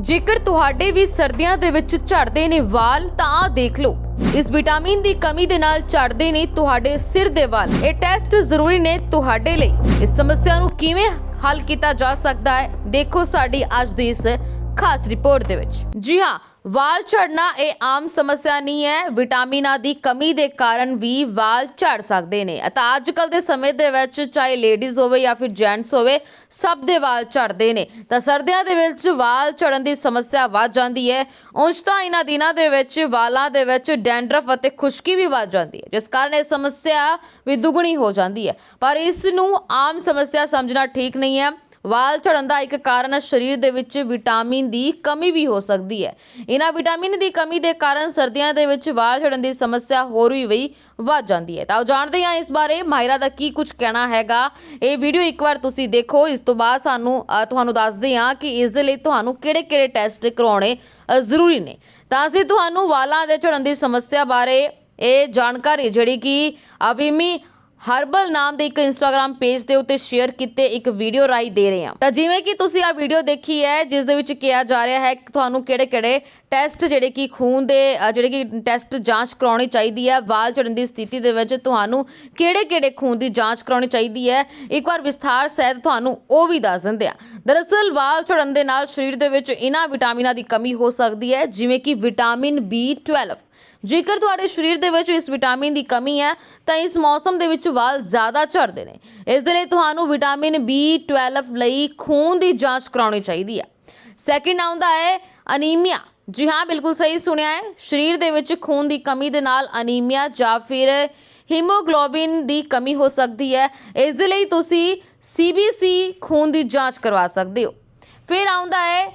ਜੇਕਰ ਤੁਹਾਡੇ ਵੀ ਸਰਦੀਆਂ ਦੇ ਵਿੱਚ ਝੜਦੇ ਨੇ ਵਾਲ, ਤਾਂ ਦੇਖ ਲਓ। ਇਸ ਵਿਟਾਮਿਨ ਦੀ ਕਮੀ ਦੇ ਨਾਲ ਝੜਦੇ ਨੇ ਤੁਹਾਡੇ ਸਿਰ ਦੇ ਵਾਲ। ਇਹ ਟੈਸਟ ਜ਼ਰੂਰੀ ਨੇ ਤੁਹਾਡੇ ਲਈ। ਇਸ ਸਮੱਸਿਆ ਨੂੰ ਕਿਵੇਂ ਹੱਲ ਕੀਤਾ ਜਾ ਸਕਦਾ ਹੈ, ਦੇਖੋ ਸਾਡੀ ਅੱਜ ਦੀ ਇਸ ਖਾਸ ਰਿਪੋਰਟ ਦੇ ਵਿੱਚ। ਜੀ ਹਾਂ ਵਾਲ ਝੜਨਾ ਇਹ ਆਮ ਸਮੱਸਿਆ ਨਹੀਂ ਹੈ। ਵਿਟਾਮਿਨਾਂ ਦੀ ਕਮੀ ਦੇ ਕਾਰਨ ਵੀ ਵਾਲ ਝੜ ਸਕਦੇ ਨੇ। ਤਾਂ ਅੱਜ ਕੱਲ ਦੇ ਸਮੇਂ ਦੇ ਵਿੱਚ ਚਾਹੇ ਲੇਡੀਜ਼ ਹੋਵੇ ਜਾਂ ਫਿਰ ਜੈਂਟਸ ਹੋਵੇ, ਸਭ ਦੇ ਵਾਲ ਝੜਦੇ ਨੇ। ਤਾਂ ਸਰਦੀਆਂ ਦੇ ਵਿੱਚ ਵਾਲ ਝੜਨ ਦੀ ਸਮੱਸਿਆ ਵੱਧ ਜਾਂਦੀ ਹੈ। ਉਂਝ ਤਾਂ ਇਹਨਾਂ ਦਿਨਾਂ ਦੇ ਵਿੱਚ ਵਾਲਾਂ ਦੇ ਵਿੱਚ ਡੈਂਡਰਫ ਅਤੇ ਖੁਸ਼ਕੀ ਵੀ ਵੱਧ ਜਾਂਦੀ ਹੈ। ਜਿਸ ਕਾਰਨ ਇਹ ਸਮੱਸਿਆ ਵੀ ਦੁੱਗਣੀ ਹੋ ਜਾਂਦੀ ਹੈ। ਪਰ ਇਸ ਨੂੰ ਆਮ ਸਮੱਸਿਆ ਸਮਝਣਾ ਠੀਕ ਨਹੀਂ ਹੈ। ਵਾਲ ਝੜਨ ਦਾ ਇੱਕ ਕਾਰਨ ਸਰੀਰ ਦੇ ਵਿੱਚ ਵਿਟਾਮਿਨ ਦੀ ਕਮੀ ਵੀ ਹੋ ਸਕਦੀ ਹੈ। ਇਹਨਾਂ ਵਿਟਾਮਿਨ ਦੀ ਕਮੀ ਦੇ ਕਾਰਨ ਸਰਦੀਆਂ ਦੇ ਵਿੱਚ ਵਾਲ ਝੜਨ ਦੀ ਸਮੱਸਿਆ ਹੋਰ ਵੀ ਵੀ ਵੱਧ ਜਾਂਦੀ ਹੈ। ਤਾਂ ਉਹ ਜਾਣਦੇ ਹਾਂ ਇਸ ਬਾਰੇ। ਮਾਹਿਰਾ ਦਾ ਕੀ ਕੁਝ ਕਹਿਣਾ ਹੈਗਾ? ਇਹ ਵੀਡੀਓ ਇੱਕ ਵਾਰ ਤੁਸੀਂ ਦੇਖੋ। ਇਸ ਤੋਂ ਬਾਅਦ ਸਾਨੂੰ ਤੁਹਾਨੂੰ ਦੱਸਦੇ ਹਾਂ ਕਿ ਇਸ ਦੇ ਲਈ ਤੁਹਾਨੂੰ ਕਿਹੜੇ-ਕਿਹੜੇ ਟੈਸਟ ਕਰਾਉਣੇ ਜ਼ਰੂਰੀ ਨੇ। ਤਾਂ ਅਸੀਂ ਤੁਹਾਨੂੰ ਵਾਲਾਂ ਦੇ ਝੜਨ ਦੀ ਸਮੱਸਿਆ ਬਾਰੇ ਇਹ ਜਾਣਕਾਰੀ ਜਿਹੜੀ ਕਿ ਅਵੀਮੀ ਹਰਬਲ ਨਾਮ ਦੇ ਇੱਕ ਇੰਸਟਾਗ੍ਰam ਪੇਜ ਦੇ ਉੱਤੇ ਸ਼ੇਅਰ ਕੀਤੇ ਇੱਕ ਵੀਡੀਓ ਰਾਈ ਦੇ ਰਹੇ ਹਾਂ। ਤਾਂ ਜਿਵੇਂ ਕਿ ਤੁਸੀਂ ਆ ਵੀਡੀਓ ਦੇਖੀ ਹੈ, ਜਿਸ ਦੇ ਵਿੱਚ ਕਿਹਾ ਜਾ ਰਿਹਾ ਹੈ ਕਿ ਤੁਹਾਨੂੰ ਕਿਹੜੇ-ਕਿਹੜੇ ਟੈਸਟ ਜਿਹੜੇ ਕਿ ਖੂਨ ਦੇ ਜਿਹੜੇ ਕਿ ਟੈਸਟ ਜਾਂਚ ਕਰਾਉਣੀ ਚਾਹੀਦੀ ਹੈ, ਵਾਲ ਝੜਨ ਦੀ ਸਥਿਤੀ ਦੇ ਵਿੱਚ ਤੁਹਾਨੂੰ ਕਿਹੜੇ-ਕਿਹੜੇ ਖੂਨ ਦੀ ਜਾਂਚ ਕਰਾਉਣੀ ਚਾਹੀਦੀ ਹੈ, ਇੱਕ ਵਾਰ ਵਿਸਥਾਰ ਸਹਿਤ ਤੁਹਾਨੂੰ ਉਹ ਵੀ ਦੱਸ ਦਿੰਦੇ ਆ ਦਰਅਸਲ, ਵਾਲ ਝੜਨ ਦੇ ਨਾਲ ਸਰੀਰ ਦੇ ਵਿੱਚ ਇਹਨਾਂ ਵਿਟਾਮਿਨਾਂ ਦੀ ਕਮੀ ਹੋ ਸਕਦੀ ਹੈ, ਜਿਵੇਂ ਕਿ ਵਿਟਾਮਿਨ B12 ਜੇਕਰ ਤੁਹਾਡੇ ਸਰੀਰ ਦੇ ਵਿੱਚ ਇਸ ਵਿਟਾਮਿਨ ਦੀ ਕਮੀ ਹੈ, ਤਾਂ ਇਸ ਮੌਸਮ ਦੇ ਵਿੱਚ ਵਾਲ ਜ਼ਿਆਦਾ ਝੜਦੇ ਨੇ। ਇਸ ਦੇ ਲਈ ਤੁਹਾਨੂੰ ਵਿਟਾਮਿਨ B12 ਲਈ ਖੂਨ ਦੀ ਜਾਂਚ ਕਰਾਉਣੀ ਚਾਹੀਦੀ ਹੈ। ਸੈਕਿੰਡ ਆਉਂਦਾ ਹੈ ਅਨੀਮੀਆ। ਜੀ ਹਾਂ, ਬਿਲਕੁਲ ਸਹੀ ਸੁਣਿਆ ਹੈ। ਸਰੀਰ ਦੇ ਵਿੱਚ ਖੂਨ ਦੀ ਕਮੀ ਦੇ ਨਾਲ ਅਨੀਮੀਆ ਜਾਂ ਫਿਰ ਹੀਮੋਗਲੋਬਿਨ ਦੀ ਕਮੀ ਹੋ ਸਕਦੀ ਹੈ। ਇਸ ਦੇ ਲਈ ਤੁਸੀਂ CBC ਖੂਨ ਦੀ ਜਾਂਚ ਕਰਵਾ ਸਕਦੇ ਹੋ। ਫਿਰ ਆਉਂਦਾ ਹੈ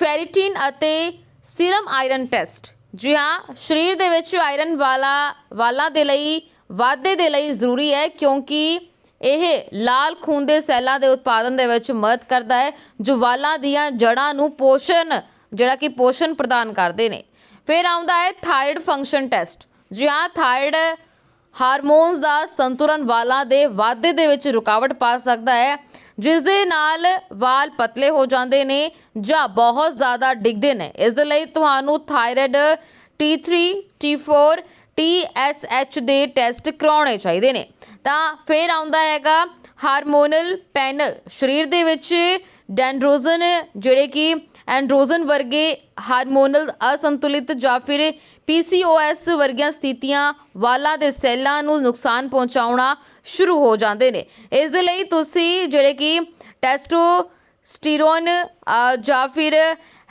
ਫੈਰੀਟਿਨ ਅਤੇ ਸੀਰਮ ਆਇਰਨ ਟੈਸਟ। ਜੀ ਹਾਂ, ਸਰੀਰ ਦੇ ਵਿੱਚ ਆਇਰਨ ਵਾਲਾ, ਵਾਲਾਂ ਦੇ ਲਈ, ਵਾਧੇ ਦੇ ਲਈ ਜ਼ਰੂਰੀ ਹੈ ਕਿਉਂਕਿ ਇਹ ਲਾਲ ਖੂਨ ਦੇ ਸੈੱਲਾਂ ਦੇ ਉਤਪਾਦਨ ਦੇ ਵਿੱਚ ਮਦਦ ਕਰਦਾ ਹੈ, ਜੋ ਵਾਲਾਂ ਦੀਆਂ ਜੜ੍ਹਾਂ ਨੂੰ ਪੋਸ਼ਣ, ਜਿਹੜਾ ਕਿ ਪੋਸ਼ਣ ਪ੍ਰਦਾਨ ਕਰਦੇ ਨੇ। ਫਿਰ ਆਉਂਦਾ ਹੈ ਥਾਇਰਡ ਫੰਕਸ਼ਨ ਟੈਸਟ ਜੀ ਹਾਂ ਥਾਇਰਾਇਡ ਹਾਰਮੋਨਸ ਦਾ ਸੰਤੁਲਨ ਵਾਲਾਂ ਦੇ ਵਾਧੇ ਦੇ ਵਿੱਚ ਰੁਕਾਵਟ ਪਾ ਸਕਦਾ ਹੈ। ਜਿਸ ਦੇ ਨਾਲ ਵਾਲ ਪਤਲੇ ਹੋ ਜਾਂਦੇ ਨੇ ਜਾਂ ਬਹੁਤ ਜ਼ਿਆਦਾ ਡਿੱਗਦੇ ਨੇ। ਇਸ ਦੇ ਲਈ ਤੁਹਾਨੂੰ ਥਾਇਰਾਇਡ T3 T4 TSH ਦੇ ਟੈਸਟ ਕਰਾਉਣੇ ਚਾਹੀਦੇ ਨੇ। ਤਾਂ ਫਿਰ ਆਉਂਦਾ ਹੈਗਾ ਹਾਰਮੋਨਲ ਪੈਨਲ। ਸਰੀਰ ਦੇ ਵਿੱਚ ਡੈਂਡਰੋਜਨ, ਜਿਹੜੇ ਕਿ ਐਂਡਰੋਜਨ ਵਰਗੇ ਹਾਰਮੋਨਲ ਅਸੰਤੁਲਿਤ ਜਾਂ ਫਿਰ PCOS ਵਰਗੀਆਂ ਸਥਿਤੀਆਂ ਵਾਲਾਂ ਦੇ ਸੈੱਲਾਂ ਨੂੰ ਨੁਕਸਾਨ ਪਹੁੰਚਾਉਣਾ ਸ਼ੁਰੂ ਹੋ ਜਾਂਦੇ ਨੇ। ਇਸ ਦੇ ਲਈ ਤੁਸੀਂ ਜਿਹੜੇ ਕਿ ਟੈਸਟੋਸਟੀਰੋਨ ਜਾਂ ਫਿਰ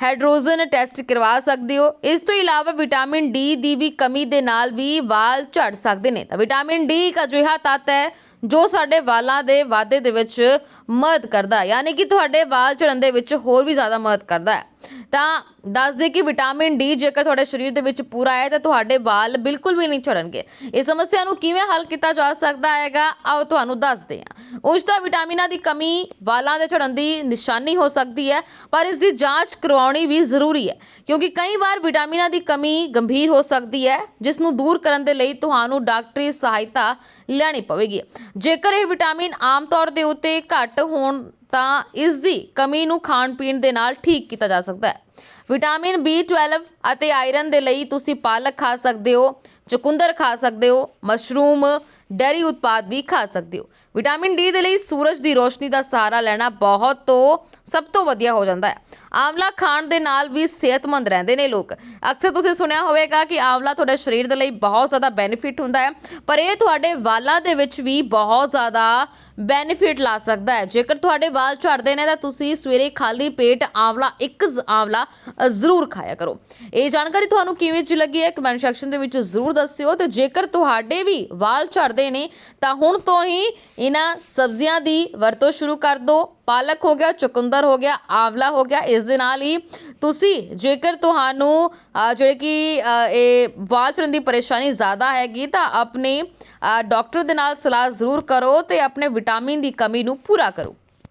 ਹਾਈਡਰੋਜਨ ਟੈਸਟ ਕਰਵਾ ਸਕਦੇ ਹੋ। ਇਸ ਤੋਂ ਇਲਾਵਾ ਵਿਟਾਮਿਨ ਡੀ ਦੀ ਵੀ ਕਮੀ ਦੇ ਨਾਲ ਵੀ ਵਾਲ ਝੜ ਸਕਦੇ ਨੇ। ਤਾਂ ਵਿਟਾਮਿਨ ਡੀ ਇੱਕ ਅਜਿਹਾ ਤੱਤ ਹੈ ਜੋ ਸਾਡੇ ਵਾਲਾਂ ਦੇ ਵਾਧੇ ਦੇ ਵਿੱਚ ਮਦਦ ਕਰਦਾ ਯਾਨੀ ਕਿ ਤੁਹਾਡੇ ਵਾਲ ਝੜਨ ਦੇ ਵਿੱਚ ਹੋਰ ਵੀ ਜ਼ਿਆਦਾ ਮਦਦ ਕਰਦਾ ਹੈ। ਤਾਂ ਦੱਸ ਦੇ ਕਿ ਵਿਟਾਮਿਨ ਡੀ ਜੇਕਰ ਤੁਹਾਡੇ ਸਰੀਰ ਦੇ ਵਿੱਚ ਪੂਰਾ ਹੈ ਤਾਂ ਤੁਹਾਡੇ ਵਾਲ ਬਿਲਕੁਲ ਵੀ ਨਹੀਂ ਝੜਨਗੇ। ਇਸ ਸਮੱਸਿਆ ਨੂੰ ਕਿਵੇਂ ਹੱਲ ਕੀਤਾ ਜਾ ਸਕਦਾ ਹੈਗਾ? ਆਓ ਤੁਹਾਨੂੰ ਦੱਸਦੇ ਹਾਂ। ਉਸ ਦਾ ਵਿਟਾਮਿਨਾਂ ਦੀ ਕਮੀ ਵਾਲਾਂ ਦੇ ਝੜਨ ਦੀ ਨਿਸ਼ਾਨੀ ਹੋ ਸਕਦੀ ਹੈ, ਪਰ ਇਸ ਦੀ ਜਾਂਚ ਕਰਵਾਉਣੀ ਵੀ ਜ਼ਰੂਰੀ ਹੈ, ਕਿਉਂਕਿ ਕਈ ਵਾਰ ਵਿਟਾਮਿਨਾਂ ਦੀ ਕਮੀ ਗੰਭੀਰ ਹੋ ਸਕਦੀ ਹੈ, ਜਿਸ ਨੂੰ ਦੂਰ ਕਰਨ ਦੇ ਲਈ ਤੁਹਾਨੂੰ ਡਾਕਟਰੀ ਸਹਾਇਤਾ ਲੈਣੀ ਪਵੇਗੀ। ਜੇਕਰ ਇਹ ਵਿਟਾਮਿਨ ਆਮ ਤੌਰ ਦੇ ਉੱਤੇ ਘੱਟ ਹੋਣ ਤਾਂ ਇਸ ਦੀ ਕਮੀ ਨੂੰ ਖਾਣ ਪੀਣ ਦੇ ਨਾਲ ਠੀਕ ਕੀਤਾ ਜਾ ਸਕਦਾ ਹੈ। ਵਿਟਾਮਿਨ B12 ਅਤੇ ਆਇਰਨ ਦੇ ਲਈ ਤੁਸੀਂ ਪਾਲਕ ਖਾ ਸਕਦੇ ਹੋ, ਚੁਕੰਦਰ ਖਾ ਸਕਦੇ ਹੋ, ਮਸ਼ਰੂਮ ਡੈਰੀ ਉਤਪਾਦ ਵੀ ਖਾ ਸਕਦੇ ਹੋ। ਵਿਟਾਮਿਨ ਡੀ ਦੇ ਲਈ ਸੂਰਜ ਦੀ ਰੋਸ਼ਨੀ ਦਾ ਸਹਾਰਾ ਲੈਣਾ ਬਹੁਤ ਤੋਂ ਸਭ ਤੋਂ ਵਧੀਆ ਹੋ ਜਾਂਦਾ ਹੈ। ਆਂਵਲਾ ਖਾਣ ਦੇ ਨਾਲ ਵੀ ਸਿਹਤਮੰਦ ਰਹਿੰਦੇ ਨੇ ਲੋਕ। ਅਕਸਰ ਤੁਸੀਂ ਸੁਣਿਆ ਹੋਵੇਗਾ ਕਿ ਆਂਵਲਾ ਤੁਹਾਡੇ ਸਰੀਰ ਦੇ ਲਈ ਬਹੁਤ ਜ਼ਿਆਦਾ ਬੈਨੀਫਿਟ ਹੁੰਦਾ ਹੈ, ਪਰ ਇਹ ਤੁਹਾਡੇ ਵਾਲਾਂ ਦੇ ਵਿੱਚ ਵੀ ਬਹੁਤ ਜ਼ਿਆਦਾ ਬੈਨੀਫਿਟ ਲਾ ਸਕਦਾ ਹੈ। ਜੇਕਰ ਤੁਹਾਡੇ ਵਾਲ ਝੜਦੇ ਨੇ ਤਾਂ ਤੁਸੀਂ ਸਵੇਰੇ ਖਾਲੀ ਪੇਟ ਆਂਵਲਾ, ਇੱਕ ਜ਼- ਆਂਵਲਾ ਜ਼ਰੂਰ ਖਾਇਆ ਕਰੋ। ਇਹ ਜਾਣਕਾਰੀ ਤੁਹਾਨੂੰ ਕਿਵੇਂ ਚ ਲੱਗੀ ਹੈ ਕਮੈਂਟ ਸੈਕਸ਼ਨ ਦੇ ਵਿੱਚ ਜ਼ਰੂਰ ਦੱਸਿਓ ਤੇ ਜੇਕਰ ਤੁਹਾਡੇ ਵੀ ਵਾਲ ਝੜਦੇ ਨੇ ਤਾਂ ਹੁਣ ਤੋਂ ਹੀ ਇਹਨਾਂ ਸਬਜ਼ੀਆਂ ਦੀ ਵਰਤੋਂ ਸ਼ੁਰੂ ਕਰ ਦਿਓ ਪਾਲਕ ਹੋ ਗਿਆ ਚੁਕੰਦਰ ਹੋ ਗਿਆ ਆਂਵਲਾ ਹੋ ਗਿਆ। ਇਸ ਦੇ ਨਾਲ ਹੀ ਤੁਸੀਂ ਜੇਕਰ ਤੁਹਾਨੂੰ ਜਿਹੜੇ ਕਿ ਇਹ ਵਾਲ ਝੜਨ ਦੀ ਪਰੇਸ਼ਾਨੀ ਜ਼ਿਆਦਾ ਹੈਗੀ ਤਾਂ ਆਪਣੇ ਅ, ਡਾਕਟਰ ਦੇ ਨਾਲ ਸਲਾਹ ਜ਼ਰੂਰ ਕਰੋ ਤੇ ਆਪਣੇ ਵਿਟਾਮਿਨ ਦੀ ਕਮੀ ਨੂੰ ਪੂਰਾ ਕਰੋ।